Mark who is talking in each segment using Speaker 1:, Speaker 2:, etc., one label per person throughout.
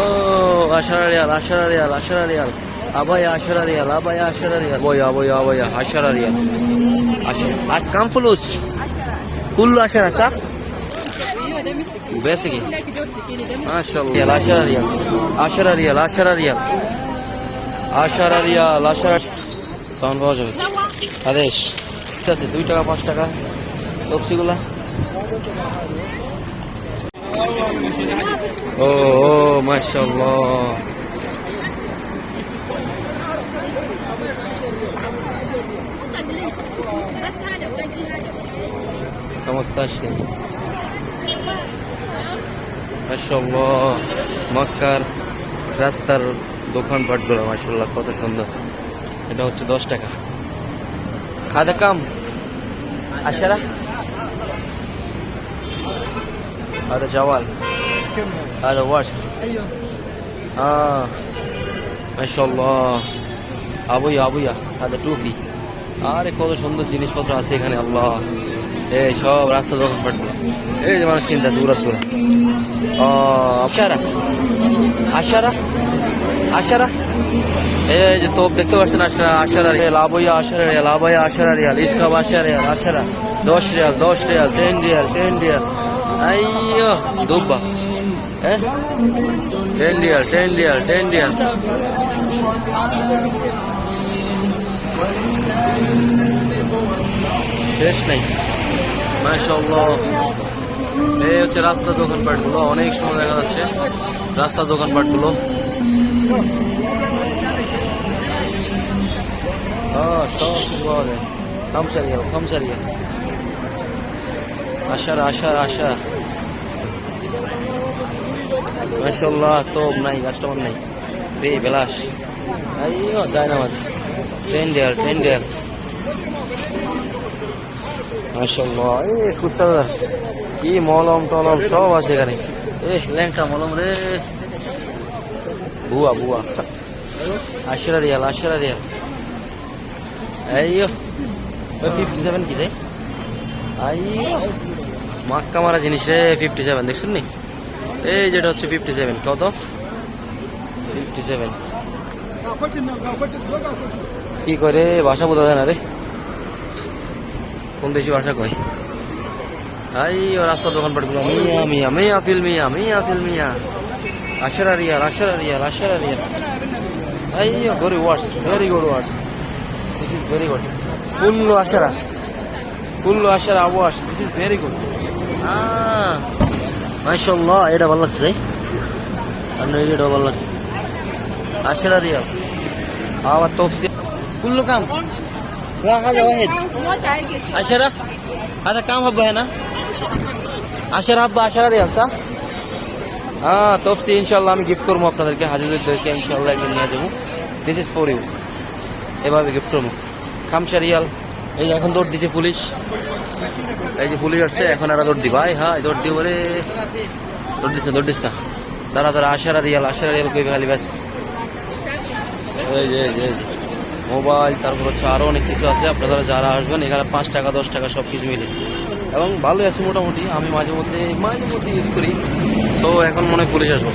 Speaker 1: ও, আশারা রিয়াল আশারা রিয়াল আশারা রিয়াল আবায়া, আশারা রিয়াল আবায়া, আশারা রিয়াল বয়া বয়া আশারা রিয়াল আশারা আর কাম ফুলুস? কুল্লু আশারা সা বেশি কি? মাশাআল্লাহ, আশারা রিয়াল আশারা রিয়াল আশারা রিয়াল আশারা রিয়াল আশারা তখন পাওয়া আদেশ। ঠিক আছে, দুই টাকা, পাঁচ টাকা। তফসিগুলা ও ও মাশাল্লাহ সমস্ত আসেন। মাশাল্লাহ মক্কার রাস্তার দোকানপাটগুলো মাশাল্লাহ কত সুন্দর। এটা হচ্ছে দশ টাকা। খাদা কাম আসারা هذا جوال هذا ورس آه ما شاء الله আবুয়া আবুয়া هذا টুপি আরে কত সুন্দর জিনিসপত্র আছে এখানে আল্লাহ এই সব রাস্তা দোকান পাটগুলো এই যে মানুষ কিনতে আছে উড়ার তোরা আশারা আশারা আশারা এই যে তোপ দেখতে পাচ্ছেন আশারা আশারা রিয়াল আবুয়া আশারা রিয়াল আবুয়া আশারা রিয়াল ইসকাব আশারা রিয়াল আশারা দশ রিয়াল দশ riyal ten riyal ten riyal দুব্বা হ্যাঁ ten Real ten Real ten রিয়াল শেষ নেই। মাশাআল্লাহ। এই হচ্ছে রাস্তার দোকানপাটগুলো। অনেক সময় দেখা যাচ্ছে। রাস্তার দোকানপাটগুলো। اه সব কিছু পাওয়া যায়। খামসা রিয়াল খামসা রিয়াল আশার আশার। আশা মাশাল্লাহ তো নাই কাস্টমার নাই। ফ্রি বেলাস আইও যায় না মাছ। টেন ডিয়ার টেন ডিয়ার মাশাল্লাহ এ খুচরা কি মলম টলম সব আছে এখানে। এ, ল্যাংটা মলম রে। বুয়া বুয়া। আশরা রিয়াল আশরা রিয়াল। আইয়ো ওই ফিফটি সেভেন কি যায় আইয়ো মাক্কা মারা জিনিস রে ফিফটি সেভেন দেখছেন নি? এই যেটা হচ্ছে ফিফটি সেভেন কত? ফিফটি সেভেন কি করে? ভাষা বোঝা যায় না রে। কোন দেশি ভাষা কয়? আই ও রাস্তার পাটগুলো মিয়া মিয়া মিয়া, ফিল মিয়া মিয়া, ফিল মিয়া। আশারা রিয়াল আশারা রিয়াল আশারা রিয়াল I very Wars very good Wars this is very good কুল্লু আশারা। কুল্লু আশারা ওয়ার্স দিস ইজ ভেরি গুড মাশাল্লাহ এটা ভালো লাগছে তাই আপনার এটা ভালো লাগছে আশারা রিয়াল আবার তফসি কুল্লু কাম هذا واحد عشرة هذا كم حبة هنا عشرة حبة عشرة ريال صح হ্যাঁ তফসি ইনশাল্লাহ আমি গিফট করবো আপনাদেরকে হাজিরদেরকে ইনশাল্লাহ একদিন নিয়ে যাবো দিস ইজ ফর ইউ এভাবে গিফট করবো খামসা রিয়াল এই যে এখন দৌড় দিছে পুলিশ এই যে পুলিশ আসছে, এখন এরা দৌড় দিবা। এই হ্যাঁ দৌড় দিব রে দৌড় দিস না দৌড় দিস না। দাঁড়া দাঁড়া, আশারা রিয়াল আশারা রিয়াল কই খালি ব্যাস। মোবাইল, তারপর হচ্ছে আরও অনেক কিছু আছে। আপনারা যারা আসবেন, এখানে পাঁচ টাকা, দশ টাকা সব কিছু মিলে। এবং ভালোই আছে মোটামুটি। আমি মাঝে মধ্যে মাঝে মধ্যে ইউজ করি। সো এখন মনে হয় পুলিশ আসব।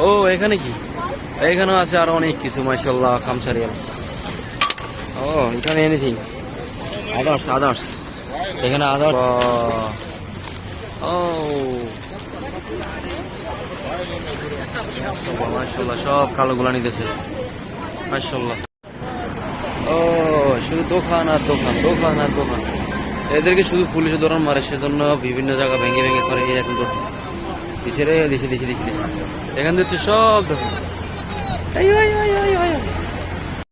Speaker 1: ও, এখানে কি? এখানেও আছে আরও অনেক কিছু মার্শাল্লাহ খামসারিয়াল ও, এখানে এনিথিং আদার্স আদার্স এখানে আদার্স ও। মার্শাল্লাহ সব কালো গুলা নিতেছে। মার্শাল্লাহ ও, শুধু দোকান আর দোকান দোকান আর দোকান। এদেরকে শুধু পুলিশে দৌড়ান মারে, সেজন্য বিভিন্ন জায়গা ভেঙে ভেঙে করে এই এখন দৌড়তেছে দিছে রে, দিছে দিছে দিছে এখান থেকে সব দোকান